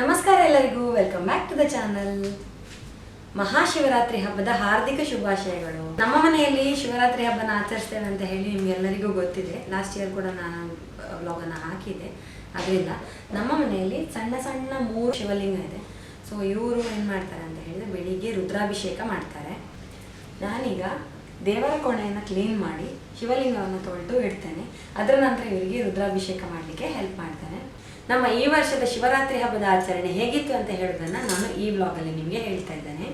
ನಮಸ್ಕಾರ ಎಲ್ಲರಿಗೂ welcome back to the channel Mahashivratri ಹಬ್ಬದ ಹಾರ್ದಿಕ ಶುಭಾಶಯಗಳು. ನಮ್ಮ ಮನೆಯಲ್ಲಿ ಶಿವರಾತ್ರಿ ಹಬ್ಬನ ಆಚರಿಸ್ತೇವೆ ಅಂತ ಹೇಳಿ ನಿಮ್ಗೆಲ್ಲರಿಗೂ ಗೊತ್ತಿದೆ. ಲಾಸ್ಟ್ ಇಯರ್ ಕೂಡ ನಾನು ವ್ಲಾಗನ್ನು ಹಾಕಿದೆ ಅದರಿಂದ ನಮ್ಮ ಮನೆಯಲ್ಲಿ ಸಣ್ಣ ಸಣ್ಣ ಮೂರು ಶಿವಲಿಂಗ ಇದೆ. ಸೊ ಇವರು ಏನು ಮಾಡ್ತಾರೆ ಅಂತ ಹೇಳಿದ್ರೆ ಬೆಳಿಗ್ಗೆ ರುದ್ರಾಭಿಷೇಕ ಮಾಡ್ತಾರೆ. ನಾನೀಗ ದೇವರ ಕೋಣೆಯನ್ನು ಕ್ಲೀನ್ ಮಾಡಿ ಶಿವಲಿಂಗವನ್ನು ತೊಳೆದು ಇಡ್ತೇನೆ. ಅದರ ನಂತರ ಇವರಿಗೆ ರುದ್ರಾಭಿಷೇಕ ಮಾಡಲಿಕ್ಕೆ ಹೆಲ್ಪ್ ಮಾಡ್ತೇನೆ. ನಮ್ಮ ಈ ವರ್ಷದ ಶಿವರಾತ್ರಿ ಹಬ್ಬದ ಆಚರಣೆ ಹೇಗಿತ್ತು ಅಂತ ಹೇಳೋದನ್ನ ನಾನು ಈ ಬ್ಲಾಗ್ ಅಲ್ಲಿ ನಿಮಗೆ ಹೇಳ್ತಾ ಇದ್ದೇನೆ.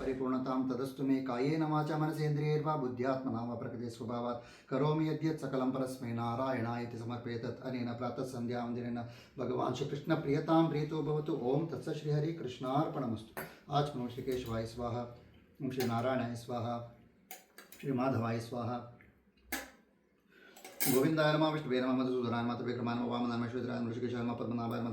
ಪರಿಪೂರ್ಣತಾಂ ತದಸ್ತು ಮೇ ಕಾಯೇನ ವಾಚ ಮನಸೇಂದ್ರಿಯೇರ್ವಾ ಬುದ್ಧ್ಯಾತ್ಮನಾಮ ಪ್ರಕೃತಿ ಸ್ವಭಾವಾತ್. ಕರೋಮಿ ಯದ್ಯತ್ ಸಕಲಂ ಪರಸ್ಮೈ ನಾರಾಯಣ ಇತಿ ಸಮರ್ಪಯೇತತ್. ಅನೇನ ಪ್ರಾತಃ ಸಂಧ್ಯಾ ವಂದಿನೇನ ಭಗವಾನ್ ಶ್ರೀ ಕೃಷ್ಣ ಪ್ರಿಯತಾಂ ಪ್ರೀತೋ ಭವತು. ಓಂ ತತ್ಸ ಶ್ರೀಹರಿ ಕೃಷ್ಣಾರ್ಪಣಮಸ್ತು. ಆಚ್ ನೋ ಶ್ರೀಕೇಶವಾಯ ಸ್ವಾಹ. ಶ್ರೀ ನಾರಾಯಣಾಯ ಸ್ವಾಹ. ಶ್ರೀ ಮಾಧವಾಯ ಸ್ವಾಹ. गोविंदाय नमः विष्णुवे नमः मधुसूदनाय नमः त्रिविक्रमाय नमः वामनाय नमः श्वेतराय नमः ऋषिकेशाय नमः पद्मनाभाय नमः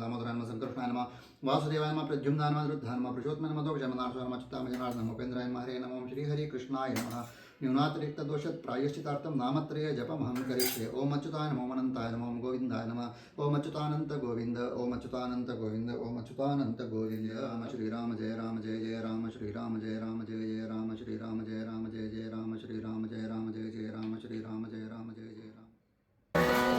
उपेन्द्राय नमः हरे नमः श्री हरि कृष्णाय नमः न्यूनातिरिक्तदोषत् प्रायश्चितार्थं नामत्रय जपमहं करिष्ये ओम अच्युताय नमो अनन्ताय नमः गोविन्दाय नमः ओम अच्युतानन्त गोविन्द ओम अच्युतानन्त गोविन्द ओम अच्युतानन्त गोविन्द राम श्रीराम जय राम जय जय राम श्रीराम जय राम जय जय राम श्रीराम जय राम जय जय राम श्रीराम जय राम जय जय राम श्रीराम राम जय जय राम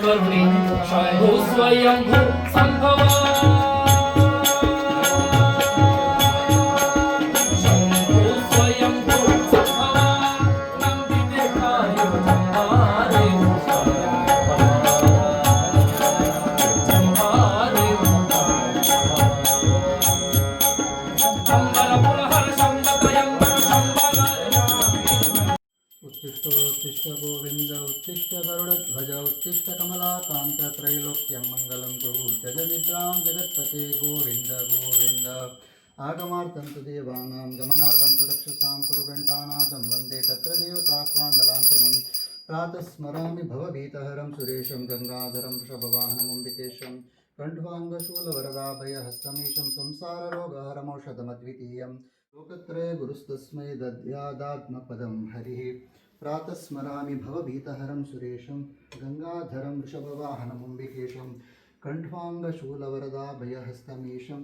सुमङ्गलवान् स्वयं भू शम्बरारि जगत्पते गोविन्द गोविन्द। आगमार्थं तु देवानां गमनार्थं तु रक्षसां कुरु घण्टानादं वन्दे तत्र देवताह्वानलाञ्छनं प्रातः स्मरामि भवभीतहरं सुरेशं गङ्गाधरं वृषभवाहनमम्बिकेशं। कण्ठ्वाङ्गशूलवरदाभयहस्तमीशं संसाररोगहरमौषधमद्वितीयं। लोकत्रये गुरुस्तस्मै दद्यादात्मपदं हरिः। प्रातः स्मरामि भवभीतहरं सुरेशं गङ्गाधरं वृषभवाहनमम्बिकेशं कण्ठ्वाङ्गशूलवरदाभयहस्तमीशं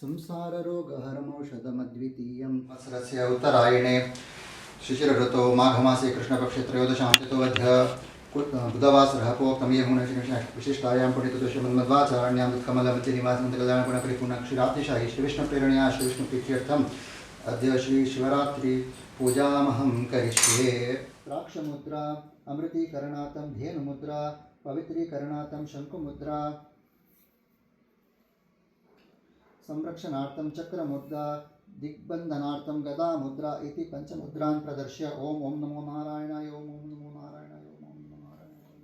संसाररोगहरमौषधमद्वितीयं वत्सरस्य उत्तरायणे शिशिरऋतौ माघमासे कृष्णपक्षे त्रयोदशां चतुर्वध्य बुधवासरः प्रोक्तं ये विशिष्टायां पुण्यतुष्यमन्मध्वाचारण्यां दुःखमलमतिनिवासनन्तकल्याणपुणपरिपूर्णक्षिरातिशायि श्रीविष्णुप्रेरणया श्रीविष्णुप्रीत्यर्थम् अद्य श्रीशिवरात्रिपूजामहं करिष्ये। द्राक्षमुद्रा, अमृतीकरणार्थं धेनुमुद्रा, पवित्रीकरणार्थं शङ्कुमुद्रा संरक्षणार्थं चक्रमुद्रा दिग्बन्धनार्थं गदामुद्रा इति पञ्चमुद्रान् प्रदर्श्य ॐ ॐ नमो नारायणाय ॐ ॐ नमो नारायणाय ॐ ॐ नमो नारायणाय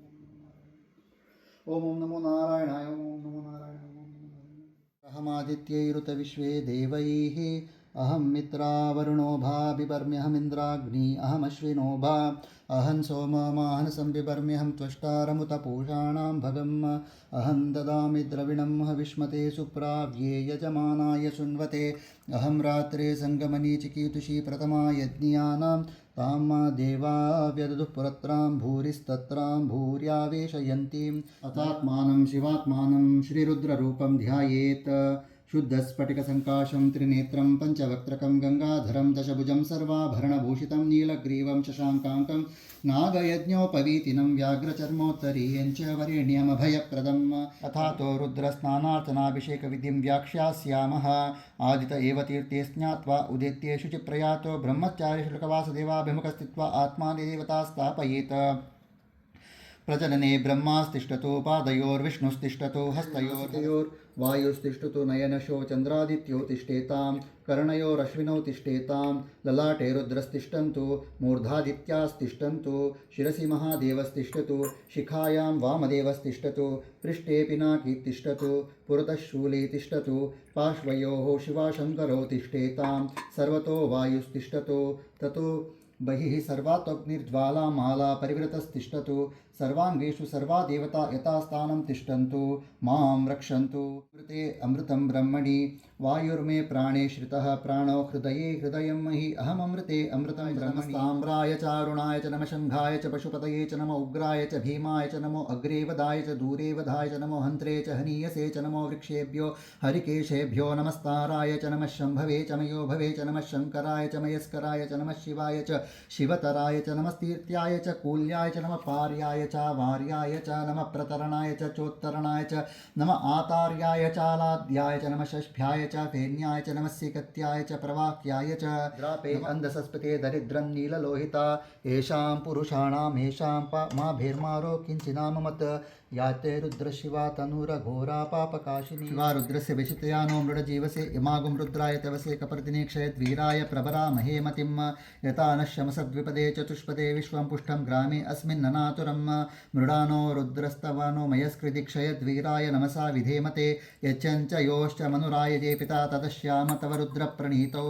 ॐ ॐ नमो नारायणाय ॐ ॐ नमो नारायणाय ॐ ॐ नमो नारायणाय अहमादित्यैरुतविश्वे देवैः अहं मित्रावरुणो भा बिपर्म्यहमिन्द्राग्नि अहमश्विनो भा, अहं सोममाहनसं बिपर्म्यहं त्वष्टारमुतपूषाणां भगम्, अहं ददामि द्रविणं हविष्मते सुप्राव्ये यजमानाय सुन्वते अहं रात्रे सङ्गमनी चिकीतुषी प्रथमा यज्ञियानां, तां मा देवा व्यदधुः पुरत्रां भूरिस्तत्रां भूर्यावेशयन्तीम् अथात्मानं शिवात्मानं श्रीरुद्ररूपं ध्यायेत्। शुद्धस्फटिकसङ्काशं त्रिनेत्रं पञ्चवक्त्रकं गङ्गाधरं दशभुजं सर्वाभरणभूषितं नीलग्रीवं शशाङ्काङ्कं नागयज्ञोपवीतिनं व्याघ्रचर्मोत्तरीयं च वरेण्यमभयप्रदम् अथातो रुद्रस्नानार्चनाभिषेकविधिं व्याख्यास्यामः। आदित एव तीर्थे स्नात्वा उदित्ये शुचिप्रयातो ब्रह्मचारिशुल्कवासदेवाभिमुखस्थित्वा आत्मादिदेवता स्थापयेत् प्रजनने ब्रह्मास्तिष्ठतु पादयोर्विष्णुस्तिष्ठतु हस्तयोर्वायुस्तिष्ठतु नयनशो चन्द्रादित्यो तिष्ठेतां कर्णयोरश्विनौ तिष्ठेतां ललाटे रुद्रस्तिष्ठन्तु मूर्धादित्यास्तिष्ठन्तु शिरसि महादेवस्तिष्ठतु शिखायां वामदेवस्तिष्ठतु पृष्ठे पिनाकी तिष्ठतु पुरतः शूली तिष्ठतु पार्श्वयोः शिवाशङ्करौ तिष्ठेतां सर्वतो वायुस्तिष्ठतु ततो बहिः सर्वात्मग्निर्ज्वालामाला परिवृतस्तिष्ठतु सर्वाङ्गेषु सर्वा देवता यथास्थानं तिष्ठन्तु माँ रक्षन्तु। कृते अमृतं ब्रह्मणि वायुर्मे प्राणे श्रितः प्राणो हृदये हृदयं महि अहममृते अमृतं ब्रह्मस्ताम्राय च अरुणाय च नमः शङ्घाय च पशुपतये च नमो उग्राय च भीमाय च नमो अग्रे वधाय च दूरे वधाय च नमो हन्त्रे च हनीयसे च नमो वृक्षेभ्यो हरिकेशेभ्यो नमस्ताराय च नमः शम्भवे च मयो भवे च नमः शङ्कराय च मयस्कराय च नमः शिवाय च शिवतराय च नमस्तीर्त्याय च कूल्याय च नमः पार्याय च वार्याय च नम प्रतरणाय च चोत्तरणाय च नम आतार्याय चालाद्याय च नम षष्भ्याय च फेन्याय च नमः च प्रवाक्याय च द्रापे अन्धसस्पते दरिद्रं नीललोहिता येषां पुरुषाणां येषां मा भेर्मारो किञ्चिनाममत् याते रुद्रशिवा तनुरघोरा पापकाशिनी। शिवा रुद्रस्य विशितया नो मृडजीवसे इमागुं रुद्राय तवसे कपर्दिने क्षयद्वीराय प्रभरा महेमतिं यथा नः शमसद्विपदे चतुष्पदे विश्वं पुष्टं ग्रामे अस्मिन्ननातुरं मृडानो रुद्रस्तवानो मयस्कृति क्षयद्वीराय नमसा विधेमते। यच्चञ्च योश्च मनुराय जे पिता तदश्याम तव रुद्रप्रणीतौ।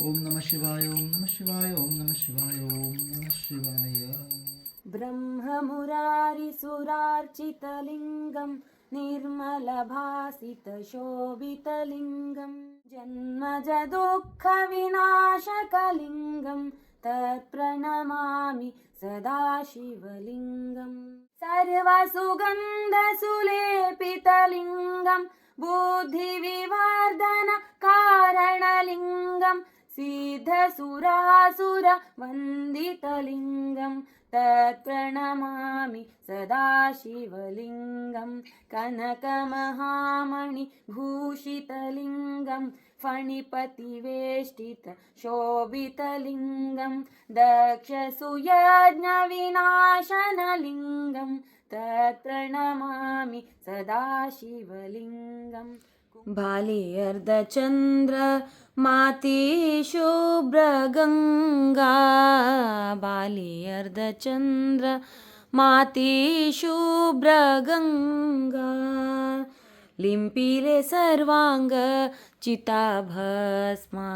ॐ नमः शिवाय ॐ नमः शिवाय। ॐ नमः शिवाय ॐ नमः शिवाय। ब्रह्ममुरारिसुरार्चितलिङ्गं निर्मलभासितशोभितलिङ्गं जन्मजदुःखविनाशकलिङ्गं तत्प्रणमामि सदा शिवलिङ्गं सर्वसुगन्धसुलेपितलिङ्गं बुद्धिविवर्धनकारणलिङ्गं सिद्धसुरासुरवन्दितलिङ्गं तत्प्रणमामि सदा शिवलिङ्गं कनकमहामणिभूषितलिङ्गं फणिपतिवेष्टितशोभितलिङ्गं दक्षसुयज्ञविनाशनलिङ्गं तत्प्रणमामि सदा बाल्यर्दचन्द्र मातिशुभ्रगङ्गा बालि अर्धचन्द्र मातिशुभ्रगङ्गा लिम्पिले सर्वाङ्गिता भस्म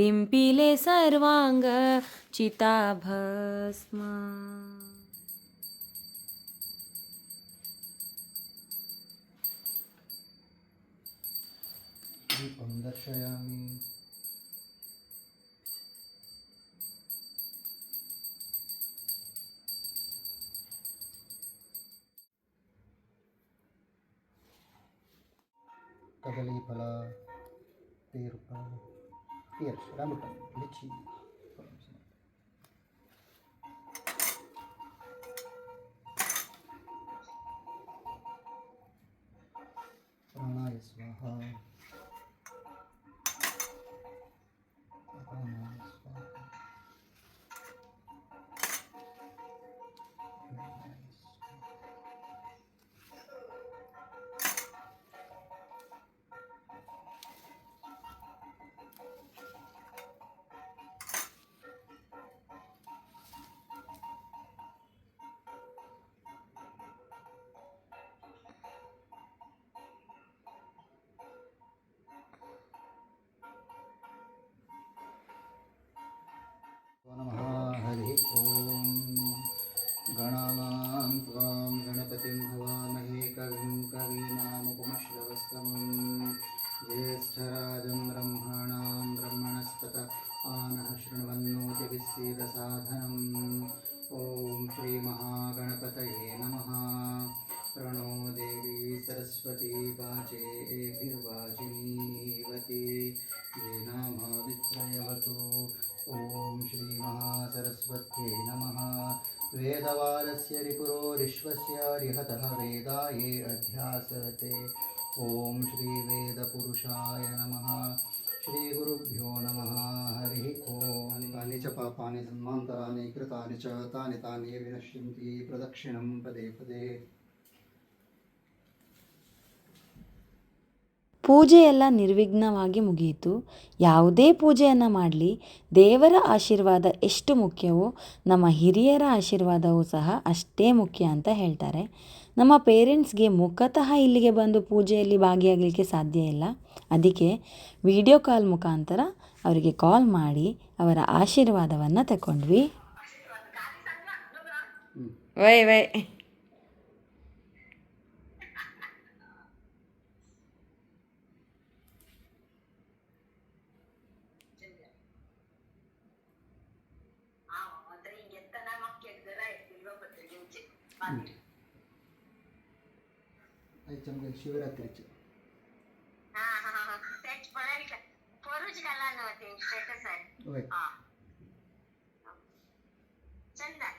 लिम्पिले सर्वाङ्गिता भस्म दीपं दर्शयामि कदलीफल पेरुफल पेर्स राम्रो लिची गणानां त्वां गणपतिं भवामहे कविं कवीनामुपमश्रवस्तमं ज्येष्ठराजं ब्रह्माणां ब्रह्मणस्पत आनः शृण्वन्नोतिभिस्सीदसाधनम् ॐ श्रीमहागणपतये नमः प्रणो देवी सरस्वती वाचेभिर्वाचिनीवती वेदवालस्य रिपुरोरिश्वस्य रिहतः वेदाये अध्यासते ॐ श्रीवेदपुरुषाय नमः श्रीगुरुभ्यो नमः हरिः ॐ तानि च पापानि जन्मान्तराणि कृतानि च तानि तानि विनश्यन्ति प्रदक्षिणं पदे पदे ಪೂಜೆ ಎಲ್ಲ ನಿರ್ವಿಘ್ನವಾಗಿ ಮುಗಿಯಿತು. ಯಾವುದೇ ಪೂಜೆಯನ್ನು ಮಾಡಲಿ, ದೇವರ ಆಶೀರ್ವಾದ ಎಷ್ಟು ಮುಖ್ಯವೋ, ನಮ್ಮ ಹಿರಿಯರ ಆಶೀರ್ವಾದವೂ ಸಹ ಅಷ್ಟೇ ಮುಖ್ಯ ಅಂತ ಹೇಳ್ತಾರೆ. ನಮ್ಮ ಪೇರೆಂಟ್ಸ್ಗೆ ಮುಖತಃ ಇಲ್ಲಿಗೆ ಬಂದು ಪೂಜೆಯಲ್ಲಿ ಭಾಗಿಯಾಗಲಿಕ್ಕೆ ಸಾಧ್ಯ ಇಲ್ಲ. ಅದಕ್ಕೆ ವಿಡಿಯೋ ಕಾಲ್ ಮುಖಾಂತರ ಅವರಿಗೆ ಕಾಲ್ ಮಾಡಿ ಅವರ ಆಶೀರ್ವಾದವನ್ನು ತಗೊಂಡ್ವಿ ವೈ ವೈ. मान्य शिवरात्रीचे. शिवरात्रि हा पान मेले मला पोरूच घाला नव्हते स्टेटस आहे. हा. चंदा.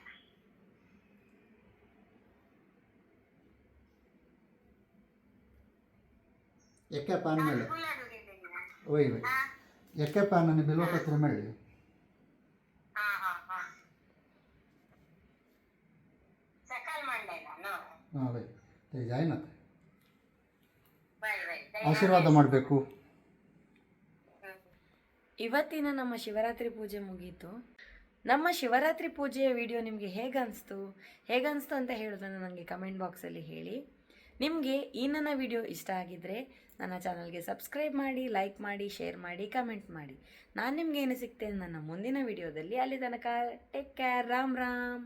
ಆಶೀರ್ವಾದ ಮಾಡಬೇಕು. ಇವತ್ತಿನ ನಮ್ಮ ಶಿವರಾತ್ರಿ ಪೂಜೆ ಮುಗೀತು. ನಮ್ಮ ಶಿವರಾತ್ರಿ ಪೂಜೆಯ ವಿಡಿಯೋ ನಿಮಗೆ ಹೇಗೆ ಅನಿಸ್ತು ಅಂತ ಹೇಳೋದನ್ನು ನನಗೆ ಕಮೆಂಟ್ ಬಾಕ್ಸಲ್ಲಿ ಹೇಳಿ. ನಿಮಗೆ ಈ ನನ್ನ ವಿಡಿಯೋ ಇಷ್ಟ ಆಗಿದ್ದರೆ ನನ್ನ ಚಾನಲ್ಗೆ ಸಬ್ಸ್ಕ್ರೈಬ್ ಮಾಡಿ ಲೈಕ್ ಮಾಡಿ ಶೇರ್ ಮಾಡಿ ಕಮೆಂಟ್ ಮಾಡಿ. ನಾನು ನಿಮಗೆ ಏನು ಸಿಗ್ತೇನೆ ನನ್ನ ಮುಂದಿನ ವಿಡಿಯೋದಲ್ಲಿ ಅಲ್ಲಿ ತನಕ ಟೇಕ್ ಕೇರ್ ರಾಮ್ ರಾಮ್.